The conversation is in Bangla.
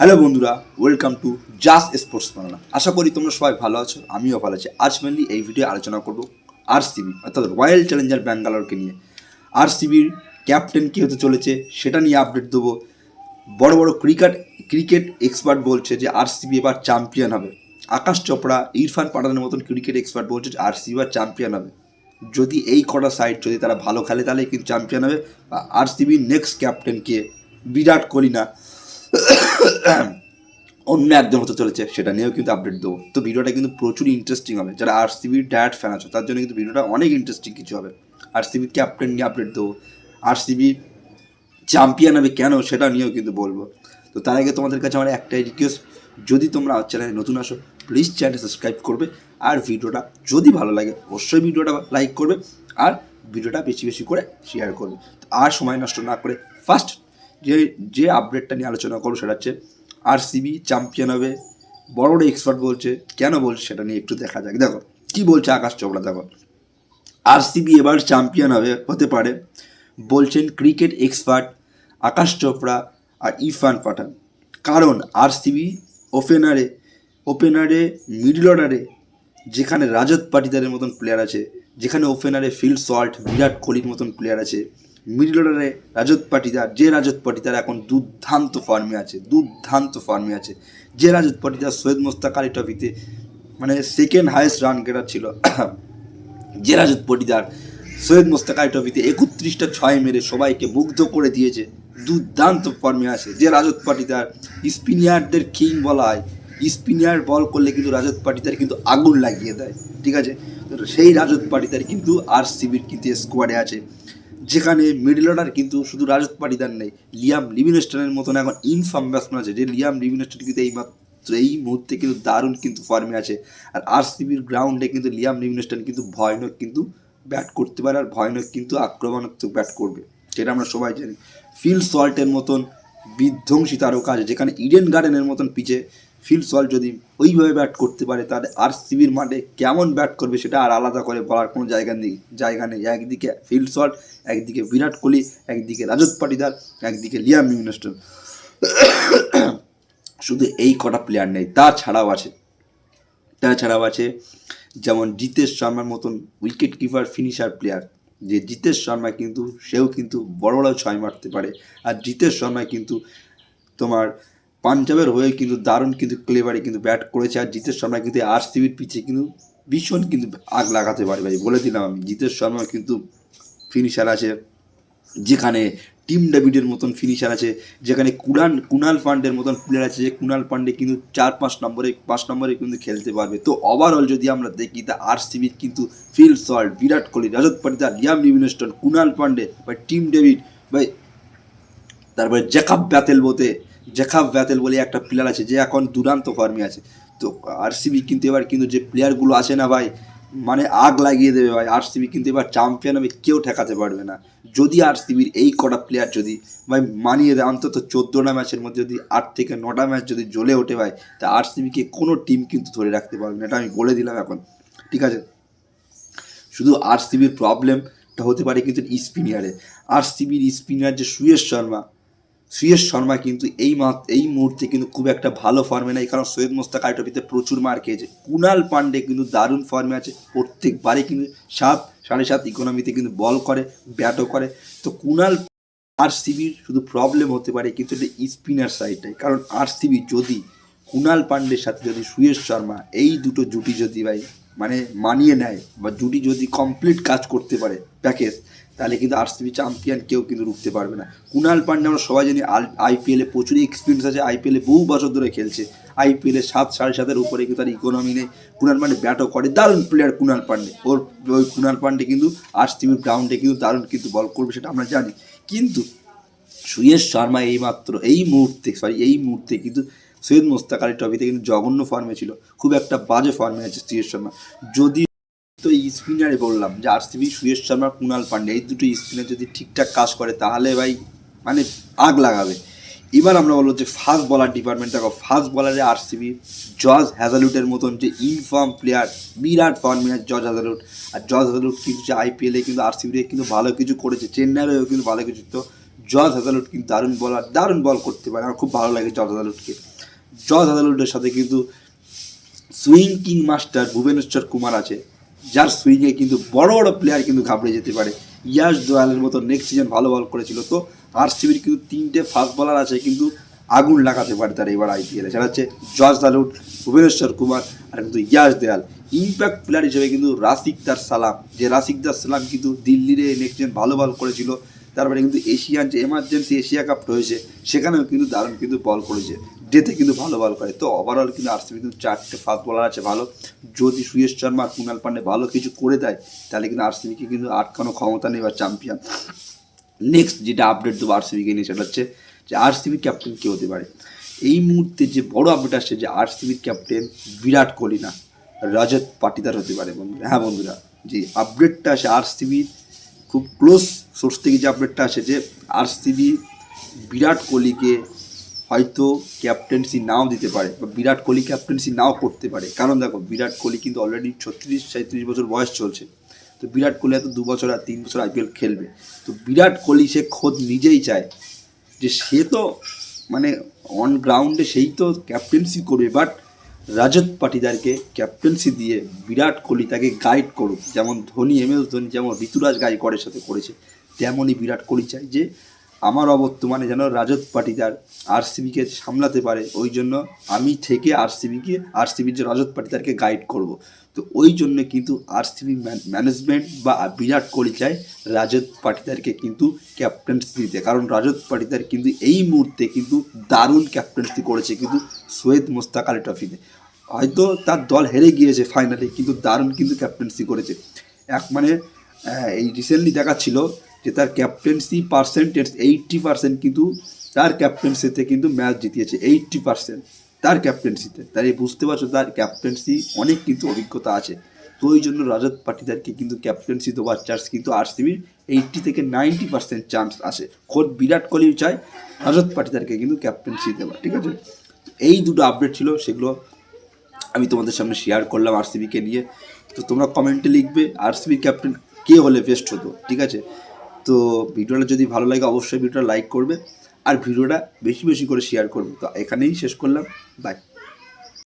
হ্যালো বন্ধুরা ওয়েলকাম টু জাস স্পোর্টস বাংলা আশা করি তোমরা সবাই ভালো আছো, আমিও ভালো আছি। আজ মেনলি এই ভিডিও আলোচনা করব আরসিবি অর্থাৎ রয়্যাল চ্যালেঞ্জার ব্যাঙ্গালোরকে নিয়ে। আরসিবির ক্যাপ্টেন কী হতে চলেছে, সেটা নিয়ে আপডেট দেবো। বড় বড় ক্রিকেট ক্রিকেট এক্সপার্ট বলছে যে আরসিবি এবার চ্যাম্পিয়ন হবে। আকাশ চোপড়া, ইরফান পাঠানের মতন ক্রিকেট এক্সপার্ট বলছে যে আরসিবি এবার চ্যাম্পিয়ন হবে। যদি এই কটা সাইড যদি তারা ভালো খেলে, তাহলে কিন্তু চ্যাম্পিয়ন হবে। বা আরসিবির নেক্সট ক্যাপ্টেনকে বিরাট কোহলি না। অন্য একজন হতে চলেছে, সেটা নিয়েও কিন্তু আপডেট দেবো। তো ভিডিওটা কিন্তু প্রচুর ইন্টারেস্টিং হবে। যারা আর সিবির ড্যাট ফ্যান আছো, তার জন্য কিন্তু ভিডিওটা অনেক ইন্টারেস্টিং কিছু হবে। আর সিবির ক্যাপ্টেন নিয়ে আপডেট দেবো। আর সিবি চ্যাম্পিয়ন হবে কেন, সেটা নিয়েও কিন্তু বলব। তো তার আগে তোমাদের কাছে আমার একটাই রিকোয়েস্ট যদি তোমরা চ্যানেলে নতুন আসো প্লিজ চ্যানেল সাবস্ক্রাইব করবে। আর ভিডিওটা যদি ভালো লাগে, অবশ্যই ভিডিওটা লাইক করবে। আর ভিডিওটা বেশি বেশি করে শেয়ার করবে। আর সময় নষ্ট না করে ফার্স্ট যে যে আপডেটটা নিয়ে আলোচনা করব, সেটা হচ্ছে আর সিবি চ্যাম্পিয়ন হবে। বড় বড় এক্সপার্ট বলছে, কেন বলছে সেটা নিয়ে একটু দেখা যাক। দেখো, কি বলছে আকাশ চোপড়া, দেখো। আরসিবি এবার চ্যাম্পিয়ন হবে, হতে পারে। বলছেন ক্রিকেট এক্সপার্ট আকাশ চোপড়া আর ইরফান পাঠান। কারণ আরসিবি ওপেনারে ওপেনারে মিডল অর্ডারে যেখানে রাজত পাটিদারের মতন প্লেয়ার আছে যেখানে ওপেনারে ফিল সল্ট, বিরাট কোহলির মতন প্লেয়ার আছে। মিডল অর্ডারে রাজত পাটিদার, যে রাজত পাটিদার এখন দুর্দান্ত ফর্মে আছে দুর্দান্ত ফর্মে আছে। যে রাজত পাটিদার সৈয়দ মোস্তাক আলী ট্রফিতে মানে সেকেন্ড হায়েস্ট রান গেটার ছিল, যে রাজত পটিদার সৈয়দ মোস্তাক আলী ট্রফিতে একত্রিশটা ছয় মেরে সবাইকে মুগ্ধ করে দিয়েছে দুর্দান্ত ফর্মে আছে। যে রাজত পাটিদার স্পিনিয়ারদের কিং বলা হয় স্পিনিয়ার বল করলে কিন্তু রাজত পাটিদার কিন্তু আগুন লাগিয়ে দেয়, ঠিক আছে? সেই রাজত পাটিদার কিন্তু আর সিবির কিন্তু স্কোয়াডে আছে। যেখানে মিডল অর্ডার কিন্তু শুধু রাজত পাটিদার নেই, লিয়াম লিভিনস্টনের মতন এখন ইনফার্ম ব্যাটসম্যান আছে, যে লিয়াম লিভিনস্টন কিন্তু এই মাত্র, এই মুহূর্তে কিন্তু দারুণ কিন্তু ফর্মে আছে। আর আর সিবির গ্রাউন্ডে কিন্তু লিয়াম লিভিনস্টন কিন্তু ভয়ানক কিন্তু ব্যাট করতে পারে আর ভয়ানক কিন্তু আক্রমণাত্মক ব্যাট করবে, সেটা আমরা সবাই জানি। ফিল সল্টের মতন বিধ্বংসী তারকা আছে, যেখানে ইডেন গার্ডেনের মতন পিচে ফিল সল্ট যদি ওইভাবে ব্যাট করতে পারে, তাহলে আর সিবির মাঠে কেমন ব্যাট করবে সেটা আর আলাদা করে বলার কোনো জায়গা নেই জায়গা নেই। একদিকে ফিল সল্ট একদিকে বিরাট কোহলি, একদিকে রাজত পাটিদার, একদিকে লিয়াম লিভিনস্টন শুধু এই কটা প্লেয়ার নেই, তাছাড়াও আছে তাছাড়াও আছে যেমন জিতেশ শর্মার মতন উইকেট কিপার ফিনিশার প্লেয়ার যে জিতেশ শর্মা কিন্তু, সেও কিন্তু বড় বড় ছয় মারতে পারে। আর জিতেশ শর্মা কিন্তু তোমার পাঞ্জাবের হয়ে কিন্তু দারুণ কিন্তু ক্লেভারে কিন্তু ব্যাট করেছে আর জিতের শর্মা কিন্তু আর সিবির পিছিয়ে কিন্তু ভীষণ কিন্তু আগ লাগাতে পারে ভাই। বলে দিলাম আমি জিতের শর্মা কিন্তু ফিনিশার আছে, যেখানে টিম ডেভিডের মতন ফিনিশার আছে, যেখানে কুনাল কুনাল পান্ডের মতন প্লেয়ার আছে, যে কুনাল পান্ডে কিন্তু চার পাঁচ নম্বরে পাঁচ নম্বরে কিন্তু খেলতে পারবে। তো ওভারঅল যদি আমরা দেখি, তা আর সিবির কিন্তু Phil Salt Virat Kohli Rajat Patidar, Liam Livingstone, Krunal Pandya, বা টিম ডেভিড ভাই, তারপরে জ্যাকাব ব্যাতেল বলতে জ্যাকাব ব্যাতেল বলে একটা প্লেয়ার আছে, যে এখন দুরান্ত ফর্মে আছে। তো আরসিবি কিন্তু এবার কিন্তু যে প্লেয়ারগুলো আছে না ভাই মানে আগ লাগিয়ে দেবে ভাই। আরসিবি কিন্তু এবার চ্যাম্পিয়ন হবে কেউ ঠেকাতে পারবে না। যদি আরসিবির এই কটা প্লেয়ার যদি, ভাই, মানিয়ে দেয়, অন্তত চোদ্দোটা ম্যাচের মধ্যে যদি আট থেকে নটা ম্যাচ যদি জ্বলে ওঠে ভাই, তা আরসিবিকে কোনো টিম কিন্তু ধরে রাখতে পারবে না। এটা আমি বলে দিলাম এখন। ঠিক আছে? শুধু আর সিবির প্রবলেমটা হতে পারে কিন্তু স্পিনিয়ারে আর সিবির স্পিনার যে সুয়েশ শর্মা সুয়েশ শর্মা কিন্তু এই এই মুহূর্তে কিন্তু খুব একটা ভালো ফর্মে নেই, কারণ সৈয়দ মোস্তাক আই ট্রফিতে প্রচুর মার খেয়েছে। কুনাল পান্ডে কিন্তু দারুণ ফর্মে আছে প্রত্যেকবারে কিন্তু সাত, সাড়ে সাত ইকোনমিতে কিন্তু বল করে ব্যাটও করে। তো কুনাল আর সিবির শুধু প্রবলেম হতে পারে, কিন্তু এটা স্পিনার সাইডটাই কারণ আর সিবি যদি, কুনাল পান্ডের সাথে যদি সুয়েশ শর্মা এই দুটো জুটি যদি ভাই মানে মানিয়ে নেয়, বা জুটি যদি কমপ্লিট কাজ করতে পারে প্যাকেজ তাহলে কিন্তু আরসিবি চ্যাম্পিয়ন কেউ কিন্তু রুখতে পারবে না। কুনাল পান্ডে আমরা সবাই জানি আইপিএলে প্রচুর এক্সপিরিয়েন্স আছে। আইপিএলে বহু বছর ধরে খেলছে। আইপিএলে সাত সাড়ে সাতের উপরে কিন্তু তার ইকোনমি নেই। কুনাল পান্ডে ব্যাটও করে। দারুণ প্লেয়ার কুনাল পান্ডে। ওর ওই কুনাল পান্ডে কিন্তু আরসিবির গ্রাউন্ডে কিন্তু দারুণ কিন্তু বল করবে সেটা আমরা জানি। কিন্তু সুয়েশ শর্মা এই মাত্র এই মুহূর্তে সরি এই মুহূর্তে কিন্তু সৈয়দ মোস্তাক আলী ট্রফিতে কিন্তু জঘন্য ফর্মে ছিল। খুব একটা বাজে ফর্মে আছে সুয়েশ শর্মা। যদি তো এই স্পিনারে বললাম, যে আরসিবি সুরেশ শর্মা, কুনাল পান্ডে, এই দুটো স্পিনার যদি ঠিকঠাক কাজ করে, তাহলে ভাই মানে আগ লাগাবে। এবার আমরা বলব যে ফাস্ট বলার ডিপার্টমেন্ট দেখো ফাস্ট বলারে আরসিবি জজ হ্যাজালুটের মতন যে ইনফর্ম প্লেয়ার বিরাট ফর্মে আছে জজ হ্যাজালুট আর জজ হ্যাজালুট কিন্তু যে আইপিএলে কিন্তু আরসিবি কিন্তু ভালো কিছু করেছে চেন্নাইয়েও কিন্তু ভালো কিছু। তো জজ আদালত কিন্তু দারুণ বলার দারুণ বল করতে পারে, আমার খুব ভালো লাগে জজ আদালতকে জজ আদালতের সাথে কিন্তু swing king master Bhuvneshwar Kumar আছে যার সুইংয়ে কিন্তু বড় বড় প্লেয়ার কিন্তু ঘাবড়ে যেতে পারে। ইয়াশ দোয়ালের মতো নেক্সট সিজন ভালো বল করেছিল তো। আর আরসিবির কিন্তু তিনটে ফাস্ট বলার আছে কিন্তু আগুন লাগাতে পারে তারা এবার আইপিএলে সেটা হচ্ছে জজ দালুট ভুবনেশ্বর কুমার আর কিন্তু ইয়াশ দেয়াল। ইম্প্যাক্ট প্লেয়ার হিসেবে কিন্তু রাসিক দার সালাম। যে রাসিক দার সালাম কিন্তু দিল্লিরে নেক্সট সিজন ভালো বল করেছিল। তারপরে কিন্তু এশিয়ান যে এমার্জেন্সি এশিয়া কাপ হয়েছে সেখানেও কিন্তু দারুণ কিন্তু বল করেছে। ডেতে কিন্তু ভালো বল করে। তো ওভারঅল কিন্তু আরসিবি কিন্তু চারটে ফাস্ট বলার আছে ভালো। যদি সুয়েশ শর্মা আর কুণাল পান্ডে ভালো কিছু করে দেয়, তাহলে কিন্তু আরসিবিকে কিন্তু আটকানো ক্ষমতা নেই বা চ্যাম্পিয়ন নেক্সট যেটা আপডেট দেবো আরসিবিকে নিয়ে, সেটা হচ্ছে যে আরসিবির ক্যাপ্টেন কে হতে পারে। এই মুহূর্তে যে বড় আপডেট আসছে যে আরসিবির ক্যাপ্টেন বিরাট কোহলি না, রজত পাটিদার হতে পারে বন্ধুরা। হ্যাঁ বন্ধুরা, যে আপডেটটা আসে আরসিবির খুব ক্লোজ সোর্স থেকে যে আপডেটটা আসে যে আরসিবি বিরাট কোহলিকে হয়তো ক্যাপ্টেন্সি নাও দিতে পারে বা বিরাট কোহলি ক্যাপ্টেন্সি নাও করতে পারে। কারণ দেখো, বিরাট কোহলি কিন্তু অলরেডি ছত্রিশ সাঁত্রিশ বছর বয়স চলছে। তো বিরাট কোহলি এত দু বছর আর তিন বছর আইপিএল খেলবে। তো বিরাট কোহলি সে খোদ নিজেই চায় যে সে তো মানে অন গ্রাউন্ডে সেই তো ক্যাপ্টেন্সি করবে বাট রাজত পাটিদারকে ক্যাপ্টেন্সি দিয়ে বিরাট কোহলি তাকে গাইড করুক। যেমন ধোনি এম এস ধোনি, যেমন ঋতুরাজ গাইকরের সাথে করেছে, তেমনই বিরাট কোহলি চাই যে আমার অবর্তমানে যেন রাজত পাটিদার আরসিবিকে সামলাতে পারে, ওই জন্য আমি থেকে আরসিবিকে, আরসিবির যে রজত পাটিদারকে গাইড করব। তো ওই জন্য কিন্তু আরসিবি ম্যানেজমেন্ট বা বিরাট কোহলি চায় রাজত পাটিদারকে কিন্তু ক্যাপ্টেন্সি দিতে। কারণ রাজত পাটিদার কিন্তু এই মুহূর্তে কিন্তু দারুণ ক্যাপ্টেন্সি করেছে কিন্তু সৈয়দ মোস্তাক আলী ট্রফিতে। হয়তো তার দল হেরে গিয়েছে ফাইনালে কিন্তু দারুণ কিন্তু ক্যাপ্টেন্সি করেছে। এক মানে এই রিসেন্টলি দেখাচ্ছিল যে তার ক্যাপ্টেন্সি পার্সেন্টেজ এইট্টি পার্সেন্ট কিন্তু তার ক্যাপ্টেন্সিতে কিন্তু ম্যাচ জিতিয়েছে এইটটি পার্সেন্ট তার ক্যাপ্টেন্সিতে তাই বুঝতে পারছ তার ক্যাপ্টেন্সি অনেক কিন্তু অভিজ্ঞতা আছে। তো ওই জন্য রাজত পাটিদারকে কিন্তু ক্যাপ্টেন্সি দেওয়ার চান্স কিন্তু আরসিবির এইটটি থেকে নাইনটি পার্সেন্ট চান্স আসে খোদ বিরাট কোহলিও চায় রাজত পাটিদারকে কিন্তু ক্যাপ্টেন্সি দেওয়া, ঠিক আছে? এই দুটো আপডেট ছিল, সেগুলো আমি তোমাদের সামনে শেয়ার করলাম আরসিবিকে নিয়ে। তো তোমরা কমেন্টে লিখবে আরসিবি ক্যাপ্টেন কে হলে বেস্ট হতো, ঠিক আছে? তো ভিডিওটা যদি ভালো লাগে, অবশ্যই ভিডিওটা লাইক করবে আর ভিডিওটা বেশি বেশি করে শেয়ার করবে। তো এখানেই শেষ করলাম। বাই